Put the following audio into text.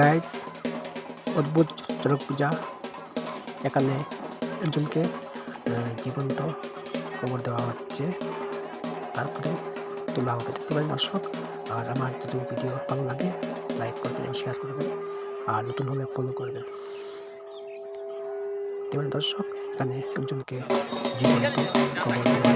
Guys অদ্ভুত চড়ক পূজা। এখানে একজনকে জীবন্ত কবর দেওয়া হচ্ছে। তারপরে তোলা হবে। দেখতে পারেন দর্শক, আর আমার যদি ভিডিও ভালো লাগে, লাইক করবেন শেয়ার করবেন, আর নতুন হলে ফলো করবেন। দেখতে পারেন দর্শক, এখানে একজনকে জীবন্ত কবর দেওয়া